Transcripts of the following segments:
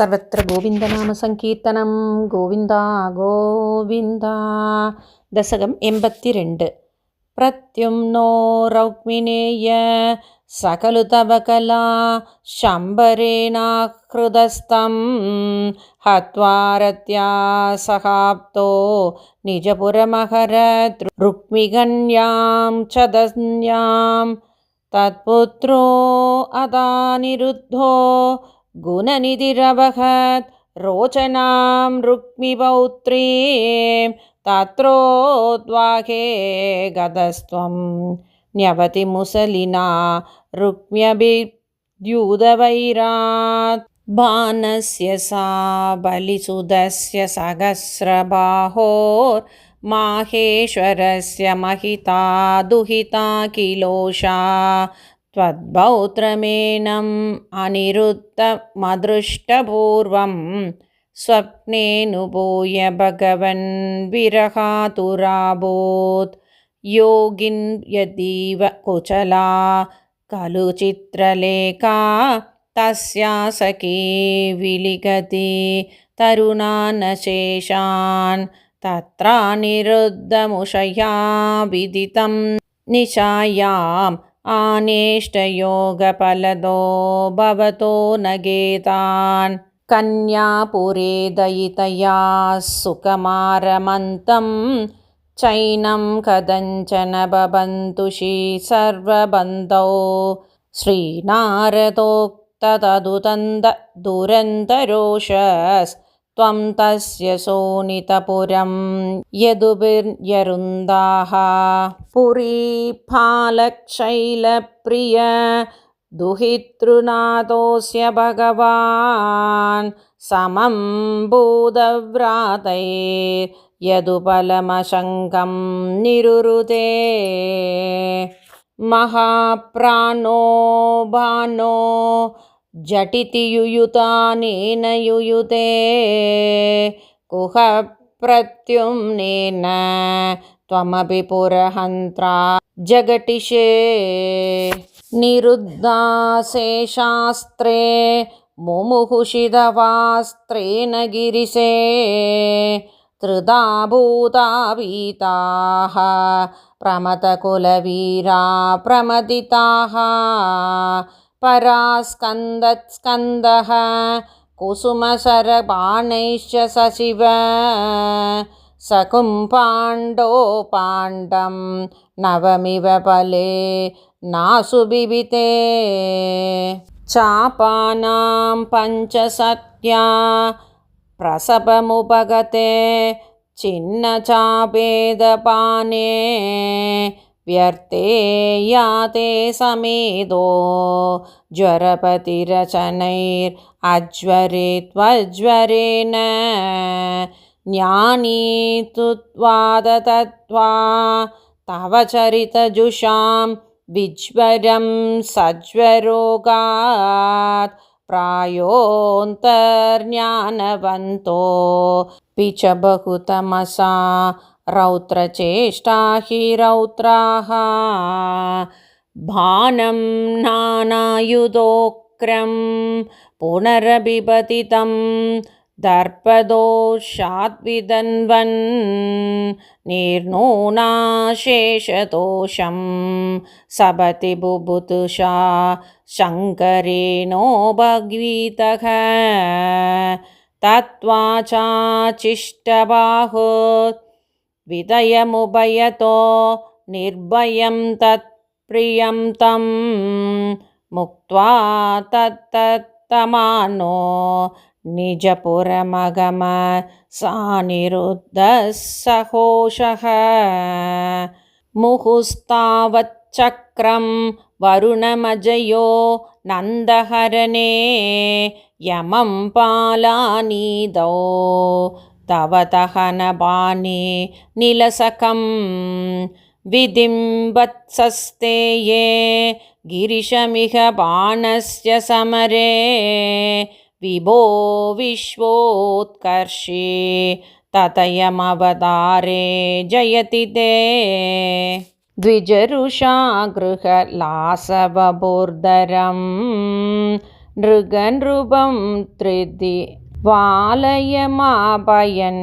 सर्वत्र गोविन्दनामसङ्कीर्तनं गोविन्दा गोविन्द दशकम् एम्पत्तिरेण्ड् प्रत्युम्नो रौक्मिणेय सकलु तव कला शम्बरेणाहृदस्तं हत्वारत्या सहाप्तो निजपुरमहरत् रुक्मिगण्यां च दन्यां तत्पुत्रो अदानिरुद्धो गुणनिधिरवहत् रोचनां रुक्मिपौत्रीं तत्रोद्वाहे गतस्त्वं न्यवति मुसलिना रुक्म्यभिद्यूतवैरात् बाणस्य सा बलिसुधस्य सहस्रबाहोर्माहेश्वरस्य महिता दुहिता किलोषा त्वद्भौत्रमेनम् अनिरुद्धमदृष्टपूर्वं स्वप्नेऽनुभूय भगवन् विरहातुराभूत् योगिन् यदीव कुचला खलु चित्रलेखा तस्या सखी विलिखति तरुणानशेषान् तत्रानिरुद्धमुषया विदितं निशायाम् आनेष्टयोगफलदो भवतो न गेतान्। कन्यापुरे दयितया सुकमारमन्तं चैनं कथञ्चन बबन्तुषि सर्वबन्धौ। श्रीनारदोक्तदुतन्द दुरन्तरोषस् त्वं तस्य सोनितपुरं यदुभिर्यरुन्दाः पुरीफालक्षैलप्रिय दुहितृनाथोऽस्य भगवान् समं भूतव्रातैर्यदुपलमशङ्कं निरुरुते महाप्राणो भानो झटिति युयुतानेन युयुते। कुहप्रत्युम्नेन त्वमपि पुरहन्त्रा जगटिषे निरुद्धासे मुमुहुषिधवास्त्रेण गिरिशे त्रिधा भूतावीताः प्रमथकुलवीरा प्रमदिताः परास्कन्दत्स्कन्दः कुसुमशरबाणैश्च सशिव सकुम्पाण्डोपाण्डं नवमिव फले नासुबिबिते चापानां पञ्चसत्या प्रसभमुपगते छिन्नचापेदपाने व्यर्थे याते समेदो ज्वरपतिरचनैरज्वरे त्वज्वरेण ज्ञानीतुत्वादतत्वा तव चरितजुषां विज्वरं सज्वरोगात् प्रायोऽन्तर्ज्ञानवन्तो पि च बहुतमसा रौद्रचेष्टा हि रौद्राः भानं नानायुधोक्रं पुनरबिपतितं दर्पदोषाद्विदन्वन् निर्नूनाशेषदोषं सपति बुभुतुषा शङ्करेणो भगवीतः। तत्त्वाचाचिष्टबाहु विदयमुभयतो निर्भयं तत्प्रियं तं मुक्त्वा तत्तत्तमानो निजपुरमगम सानिरुद्धः सहोषः। मुहुस्तावच्चक्रं वरुणमजयो नन्दहरणे यमं पालानीदौ तव दहनबाणे निलसकं विधिं वत्सस्ते ये गिरिशमिह बाणस्य समरे विभो विश्वोत्कर्षे ततयमवतारे जयति ते। द्विजरुषा गृहलासवबोर्धरं नृगनृपं त्रिदि वालयमापयन्।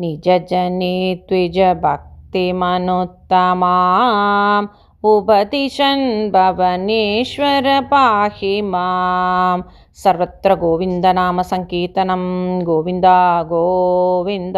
निजजने त्विजभक्तिमनुत्तमाम् उपदिशन् भवनेश्वर पाहि मां सर्वत्र गोविन्दनामसङ्कीर्तनं। गोविन्द गोविन्द